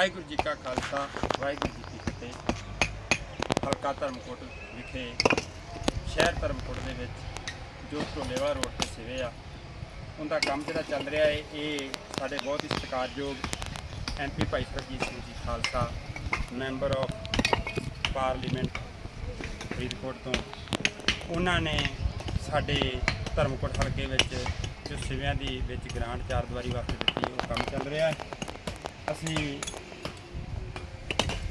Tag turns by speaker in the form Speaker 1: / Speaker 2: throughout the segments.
Speaker 1: ਵਾਹਿਗੁਰੂ ਜੀ ਕਾ ਖਾਲਸਾ, ਵਾਹਿਗੁਰੂ ਜੀ ਕੀ ਫਤਿਹ। ਹਲਕਾ ਧਰਮਕੋਟ ਵਿਖੇ, ਸ਼ਹਿਰ ਧਰਮਕੋਟ ਦੇ ਵਿੱਚ ਜੋ ਢੋਲੇਵਾ ਰੋਡ ਤੇ ਸਿਵੇ ਆ। ਉਹਦਾ ਕੰਮ ਜਿਹੜਾ ਚੱਲ ਰਿਹਾ ਹੈ ਇਹ ਸਾਡੇ ਬਹੁਤ ਹੀ ਸਤਿਕਾਰਯੋਗ MP Bhai Sarjit Singh ji Khalsa, member of parliament Faridkot ਤੋਂ। ਉਹਨਾਂ ਨੇ ਸਾਡੇ ਧਰਮਕੋਟ ਹਲਕੇ ਵਿੱਚ ਜੋ ਸਿਵਿਆਂ ਦੀ ਵਿੱਚ ਗ੍ਰਾਂਟ ਚਾਰ ਦੀਵਾਰੀ ਵਾਸਤੇ ਦਿੱਤੀ, ਉਹ ਕੰਮ ਚੱਲ ਰਿਹਾ ਹੈ ਅਸੀਂ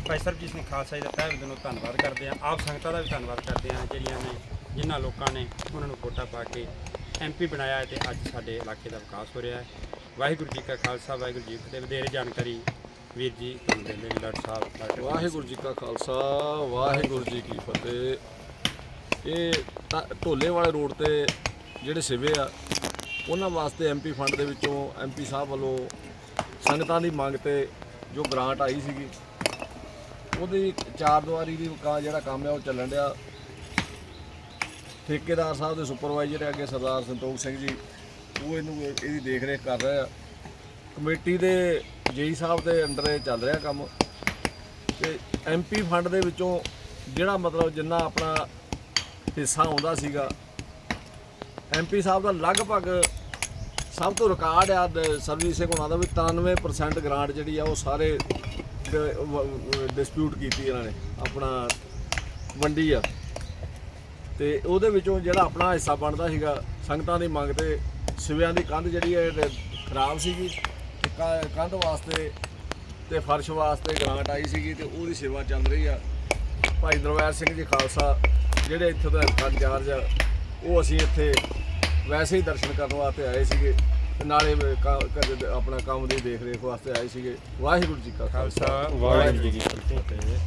Speaker 1: ਭਾਈ ਸਰਬਜੀਤ ਸਿੰਘ ਖਾਲਸਾ ਜੀ ਦਾ ਤਹਿ ਦਿਲੋਂ ਧੰਨਵਾਦ ਕਰਦੇ ਹਾਂ। ਆਪ ਸੰਗਤਾਂ ਦਾ ਵੀ ਧੰਨਵਾਦ ਕਰਦੇ ਹਾਂ, ਜਿਹੜੀਆਂ ਨੇ, ਜਿਨ੍ਹਾਂ ਲੋਕਾਂ ਨੇ ਉਹਨਾਂ ਨੂੰ ਵੋਟਾਂ ਪਾ ਕੇ ਐਮਪੀ ਬਣਾਇਆ ਹੈ ਤੇ ਅੱਜ ਸਾਡੇ ਇਲਾਕੇ ਦਾ ਵਿਕਾਸ ਹੋ ਰਿਹਾ ਹੈ। ਵਾਹਿਗੁਰੂ ਜੀ ਕਾ ਖਾਲਸਾ, ਵਾਹਿਗੁਰੂ ਜੀ ਕੀ ਫਤਿਹ। ਵਧੇਰੇ ਜਾਣਕਾਰੀ ਵੀਰ ਜੀ ਤੁਹਾਨੂੰ ਦਿੰਦੇ ਨੇ ਡਾਕਟਰ ਸਾਹਿਬ, ਡਾਕਟਰ
Speaker 2: ਵਾਹਿਗੁਰੂ ਜੀ ਕਾ ਖਾਲਸਾ, ਵਾਹਿਗੁਰੂ ਜੀ ਕੀ ਫਤਿਹ। ਇਹ ਢੋਲੇ ਵਾਲੇ ਰੋਡ ਤੇ ਜਿਹੜੇ ਸਿਵੇ ਆ, ਉਹਨਾਂ ਵਾਸਤੇ ਐਮਪੀ ਫੰਡ ਦੇ ਵਿੱਚੋਂ ਐਮਪੀ ਸਾਹਿਬ ਵੱਲੋਂ ਸੰਗਤਾਂ ਦੀ ਮੰਗ ਤੇ ਜੋ ਗ੍ਰਾਂਟ ਆਈ ਸੀਗੀ ਉਹਦੀ ਚਾਰ ਦੀਵਾਰੀ ਦੀ ਕਾ ਜਿਹੜਾ ਕੰਮ ਹੈ ਉਹ ਚੱਲਣ ਡਿਆ। ਠੇਕੇਦਾਰ ਸਾਹਿਬ ਦੇ ਸੁਪਰਵਾਈਜ਼ਰ ਅੱਗੇ ਸਰਦਾਰ ਸੰਤੋਖ ਸਿੰਘ ਜੀ, ਉਹ ਇਹਨੂੰ ਇਹਦੀ ਦੇਖ ਰੇਖ ਕਰ ਰਹੇ ਆ। ਕਮੇਟੀ ਦੇ ਜੇਈ ਸਾਹਿਬ ਦੇ ਅੰਡਰ ਇਹ ਚੱਲ ਰਿਹਾ ਕੰਮ। ਤੇ ਐਮਪੀ ਫੰਡ ਦੇ ਵਿੱਚੋਂ ਜਿਹੜਾ ਮਤਲਬ ਜਿੰਨਾ ਆਪਣਾ ਹਿੱਸਾ ਆਉਂਦਾ ਸੀਗਾ ਐਮਪੀ ਸਾਹਿਬ ਦਾ ਲਗਭਗ ਸਭ ਤੋਂ ਰਿਕਾਰਡ ਆ ਸਰਵਿਸ ਸਿੰਘ ਉਹਨਾਂ ਦਾ ਵੀ 93% ਗ੍ਰਾਂਟ ਜਿਹੜੀ ਆ ਉਹ ਸਾਰੇ ਡਿਸਪਿਊਟ ਕੀਤੀ ਇਹਨਾਂ ਨੇ, ਆਪਣਾ ਵੰਡੀ ਆ। ਤੇ ਉਹਦੇ ਵਿੱਚੋਂ ਜਿਹੜਾ ਆਪਣਾ ਹਿੱਸਾ ਬਣਦਾ ਸੀਗਾ, ਸੰਗਤਾਂ ਦੀ ਮੰਗ ਤੇ ਸਿਵਿਆਂ ਦੀ ਕੰਧ ਜਿਹੜੀ ਹੈ ਖਰਾਬ ਸੀਗੀ। ਕ- ਕੰਧ ਵਾਸਤੇ ਤੇ ਫਰਸ਼ ਵਾਸਤੇ ਗ੍ਰਾਂਟ ਆਈ ਸੀਗੀ ਤੇ ਉਹਦੀ ਸੇਵਾ ਚੱਲ ਰਹੀ ਆ। ਭਾਈ ਦਰਬਾਰ ਸਿੰਘ ਜੀ ਖਾਲਸਾ, ਜਿਹੜੇ ਇੱਥੇ ਦਾ ਇੰਚਾਰਜ ਆ, ਉਹ ਅਸੀਂ ਇੱਥੇ ਵੈਸੇ ਹੀ ਦਰਸ਼ਨ ਕਰਨ ਵਾਸਤੇ ਆਏ ਸੀਗੇ। ਤੇ ਨਾਲੇ ਕ- ਕ- ਆਪਣਾ ਕੰਮ ਦੀ ਦੇਖ ਰੇਖ ਵਾਸਤੇ ਆਏ ਸੀਗੇ। ਵਾਹਿਗੁਰੂ ਜੀ ਕਾ
Speaker 1: ਖਾਲਸਾ
Speaker 2: ਖਾਲਸਾ।
Speaker 1: ਵਾਹਿਗੁਰੂ ਜੀ ਕੀ ਫਤਿਹ।